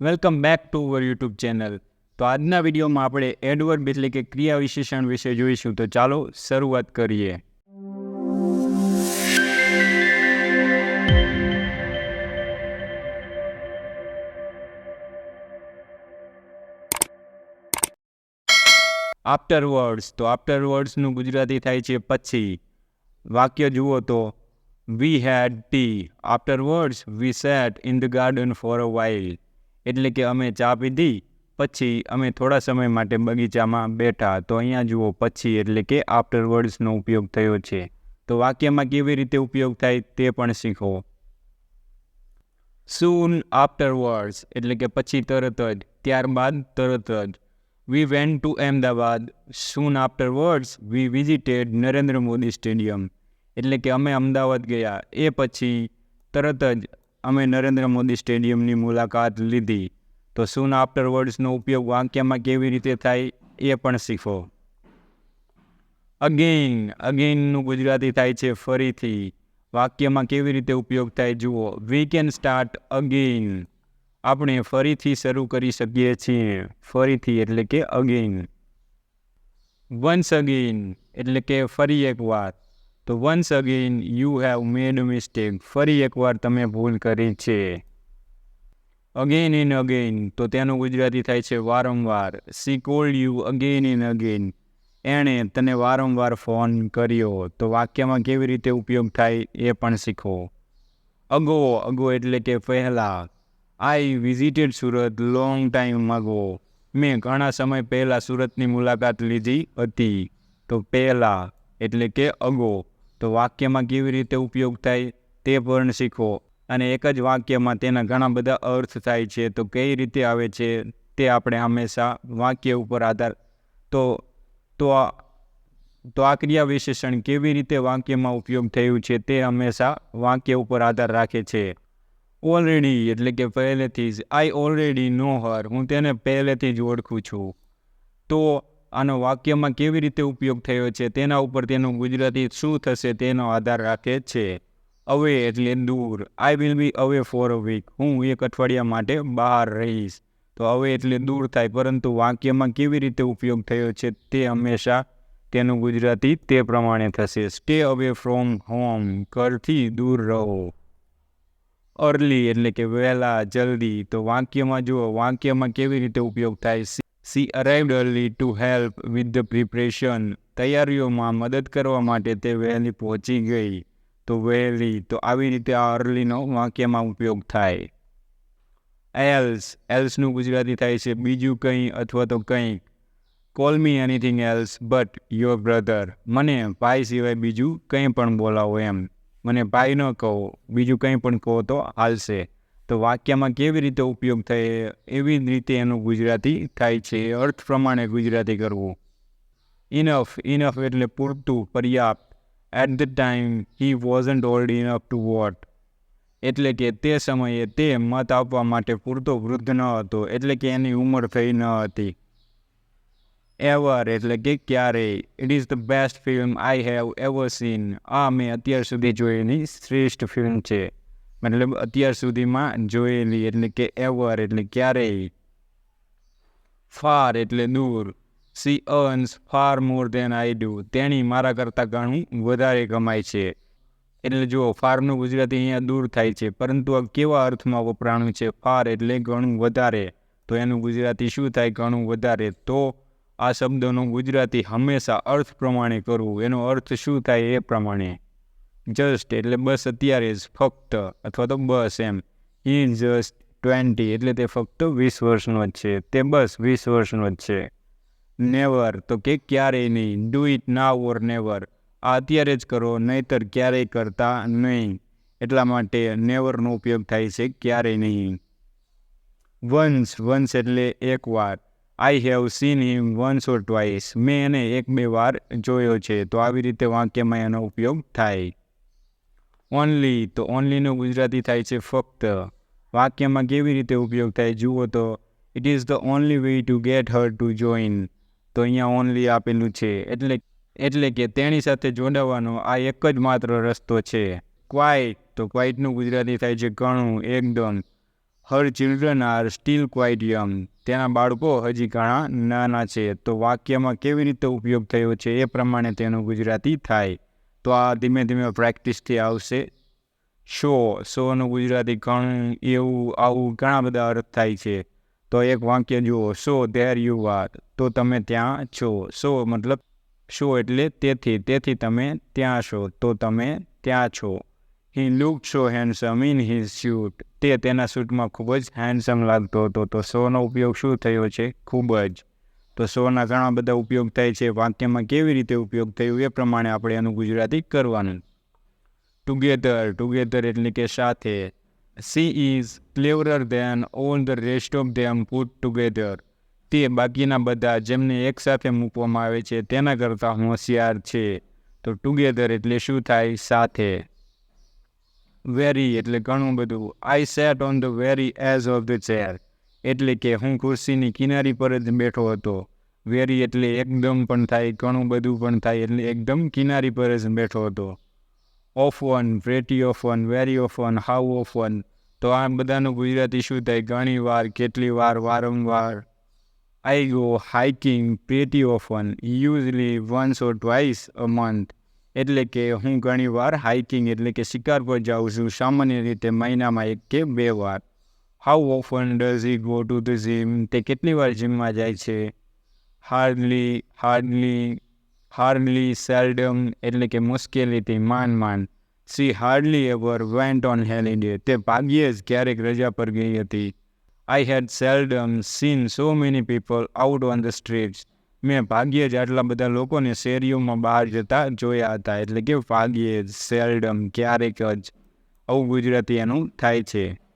Welcome back to our YouTube channel તો આજના વિડીયોમાં આપણે એડવર્બ એટલે કે ક્રિયા વિશેષણ વિશે જોઈશું. તો ચાલો શરૂઆત કરીએ. આફ્ટર વર્ડ્સ તો આફ્ટર વર્ડ્સનું ગુજરાતી થાય છે પછી. વાક્ય જુઓ તો we had tea afterwards we sat in the garden for a while એટલે કે અમે ચા પીધી, પછી અમે થોડા સમય માટે બગીચામાં બેઠા. તો અહીંયા જુઓ, પછી એટલે કે આફ્ટર વર્ડ્સનો ઉપયોગ થયો છે. તો વાક્યમાં કેવી રીતે ઉપયોગ થાય તે પણ શીખો. સૂન આફ્ટર વર્ડ્સ એટલે કે પછી તરત જ, ત્યારબાદ તરત જ. We went to Ahmedabad soon afterwards we visited Narendra Modi stadium. એટલે કે અમે અમદાવાદ ગયા. એ પછી તરત જ અમે નરેન્દ્ર મોદી સ્ટેડિયમની મુલાકાત લીધી. તો સૂન આફ્ટર વર્ડ્સનો ઉપયોગ વાક્યમાં કેવી રીતે થાય એ પણ શીખો. અગેઇન અગેઇનનું ગુજરાતી થાય છે ફરીથી. વાક્યમાં કેવી રીતે ઉપયોગ થાય જુઓ. વી કેન સ્ટાર્ટ અગેઇન આપણે ફરીથી શરૂ કરી શકીએ છીએ. ફરીથી એટલે કે અગેઇન વન્સ અગેઇન એટલે કે ફરી એકવાર તો once again you have made mistake ફરી એકવાર તમે ભૂલ કરી છે. અગેન ઇન અગેન તો તેનું ગુજરાતી થાય છે વારંવાર. She called you again and again એણે તને વારંવાર ફોન કર્યો. તો વાક્યમાં કેવી રીતે ઉપયોગ થાય એ પણ શીખો. અગો અગો એટલે કે પહેલાં. I visited Surat long time ago મેં ઘણા સમય પહેલાં સુરતની મુલાકાત લીધી હતી. તો પહેલાં એટલે કે અગો તો વાક્યમાં કેવી રીતે ઉપયોગ થાય તે પણ શીખો. અને એક જ વાક્યમાં તેના ઘણા બધા અર્થ થાય છે, તો કઈ રીતે આવે છે તે આપણે હંમેશા વાક્ય ઉપર આધાર તો તો આ તો આ ક્રિયા વિશેષણ કેવી રીતે વાક્યમાં ઉપયોગ થયું છે તે હંમેશા વાક્ય ઉપર આધાર રાખે છે. ઓલરેડી એટલે કે પહેલેથી જ આઈ ઓલરેડી નો હર હું તેને પહેલેથી જ ઓળખું છું. તો આનો વાક્યમાં કેવી રીતે ઉપયોગ થયો છે, તેના ઉપર તેનું ગુજરાતી શું થશે તેનો આધાર રાખે છે. અવે એટલે દૂર. આઈ વિલ બી અવે ફોર અ વીક હું એક અઠવાડિયા માટે બહાર રહીશ. તો અવે એટલે દૂર થાય, પરંતુ વાક્યમાં કેવી રીતે ઉપયોગ થયો છે તે હંમેશા તેનું ગુજરાતી તે પ્રમાણે થશે. સ્ટે અવે ફ્રોમ હોમ ઘરથી દૂર રહો. અર્લી એટલે કે વહેલા, જલ્દી. તો વાક્યમાં જુઓ, વાક્યમાં કેવી રીતે ઉપયોગ થાય she arrived early to help with the preparation તૈયારીઓમાં મદદ કરવા માટે તે વહેલી પહોંચી ગઈ. તો વહેલી, તો આવી રીતે આ અર્લીનો વાક્યમાં ઉપયોગ થાય. એલ્સ એલ્સનું ગુજરાતી થાય છે બીજું કંઈ અથવા તો કંઈક. Call me anything else but your brother મને ભાઈ સિવાય બીજું કંઈ પણ બોલાવો એમ. મને ભાઈ ન કહો, બીજું કંઈ પણ કહો તો હાલશે. તો વાક્યમાં કેવી રીતે ઉપયોગ થાય એવી રીતે એનું ગુજરાતી થાય છે. અર્થ પ્રમાણે ગુજરાતી કરવું. ઇનફ ઇનફ એટલે પૂરતું, પર્યાપ્ત. At the time he wasn't old enough to vote એટલે કે તે સમયે તે મત આપવા માટે પૂરતો વૃદ્ધ ન હતો, એટલે કે એની ઉંમર થઈ ન હતી. એવર એટલે કે ક્યારેય it is the best film I have ever seen આ મેં અત્યાર સુધી જોયેલી શ્રેષ્ઠ ફિલ્મ છે. મતલબ અત્યાર સુધીમાં જોયેલી એટલે કે એવર એટલે ક્યારેય ફાર એટલે દૂર. She earns far more than I do તેણી મારા કરતાં ઘણું વધારે કમાય છે. એટલે જુઓ ફારનું ગુજરાતી અહીંયા દૂર થાય છે, પરંતુ આ કેવા અર્થમાં વપરાણું છે? ફાર એટલે ઘણું વધારે. તો એનું ગુજરાતી શું થાય? ઘણું વધારે. તો આ શબ્દોનું ગુજરાતી હંમેશા અર્થ પ્રમાણે કરવું. એનો અર્થ શું થાય એ પ્રમાણે. જસ્ટ એટલે બસ અત્યારે જ ફક્ત, અથવા તો બસ એમ ઇન જસ્ટ ટ્વેન્ટી એટલે તે ફક્ત વીસ વર્ષનો જ છે. તે બસ વીસ વર્ષનો જ છે. નેવર તો કે ક્યારેય નહીં. Do it now or never આ અત્યારે જ કરો, નહીતર ક્યારેય કરતા નહીં. એટલા માટે નેવરનો ઉપયોગ થાય છે ક્યારેય નહીં. વન્સ વન્સ એટલે એકવાર I have seen him once or twice મેં એને એક બે વાર જોયો છે. તો આવી રીતે વાક્યમાં એનો ઉપયોગ થાય. ઓનલી તો ઓનલીનું ગુજરાતી થાય છે ફક્ત. વાક્યમાં કેવી રીતે ઉપયોગ થાય જુઓ તો it is the only way to get her to join તો અહીંયા ઓનલી આપેલું છે. એટલે એટલે કે તેની સાથે જોડાવાનો આ એક જ માત્ર રસ્તો છે. ક્વાઇટ તો ક્વાઇટનું ગુજરાતી થાય છે ઘણું, એકદમ. Her children are still quite young તેના બાળકો હજી ઘણા નાના છે. તો વાક્યમાં કેવી રીતે ઉપયોગ થયો છે એ પ્રમાણે તેનું ગુજરાતી થાય. તો આ ધીમે ધીમે પ્રેક્ટિસથી આવશે. શો, શોનું ગુજરાતી ઘણું એવું, આવું ઘણા બધા અર્થ થાય છે. તો એક વાક્ય જુઓ, શો, ધેર યુ આર. તો તમે ત્યાં છો. શો મતલબ શો એટલે તેથી તેથી તમે ત્યાં છો. તો તમે ત્યાં છો. He look so handsome in his suit તે તેના શૂટમાં ખૂબ જ હેન્ડસમ લાગતો હતો. તો શોનો ઉપયોગ શું થયો છે? ખૂબ જ. તો શોના ઘણા બધા ઉપયોગ થાય છે. વાક્યમાં કેવી રીતે ઉપયોગ થયો એ પ્રમાણે આપણે એનું ગુજરાતી કરવાનું. ટુગેધર ટુગેધર એટલે કે સાથે. She is cleverer than all the rest of them put together તે બાકીના બધા જેમને એકસાથે મૂકવામાં આવે છે તેના કરતાં હોશિયાર છે. તો ટુગેધર એટલે શું થાય? સાથે. વેરી એટલે ઘણું બધું. I sat on the very edge of the chair એટલે કે હું ખુરશીની કિનારી પર જ બેઠો હતો. વેરી એટલે એકદમ પણ થાય, ઘણું બધું પણ થાય, એટલે એકદમ કિનારી પર જ બેઠો હતો. Often pretty often very often how often તો આ બધાનું ગુજરાતી શું થાય? ઘણી વાર, કેટલી વાર, વારંવાર. I go hiking pretty often usually once or twice a month એટલે કે હું ઘણી વાર હાઇકિંગ એટલે કે શિકાર પર જાઉં છું. સામાન્ય રીતે મહિનામાં એક કે બે વાર. How often does he go to the gym તે કેટલી વાર જીમમાં જાય છે? હાર્ડલી હાર્ડલી હાર્ડલી સેલ્ડમ એટલે કે મુશ્કેલીથી માન માન she hardly ever went on holiday તે ભાગ્યે જ ક્યારેક રજા પર ગઈ હતી. I had seldom seen so many people out on the streets મેં ભાગ્યે જ આટલા બધા લોકોને શેરીઓમાં બહાર જતા જોયા હતા, એટલે કે ભાગ્યે જ સેલ્ડમ ક્યારેક જ. આવું ગુજરાતી એનું થાય છે.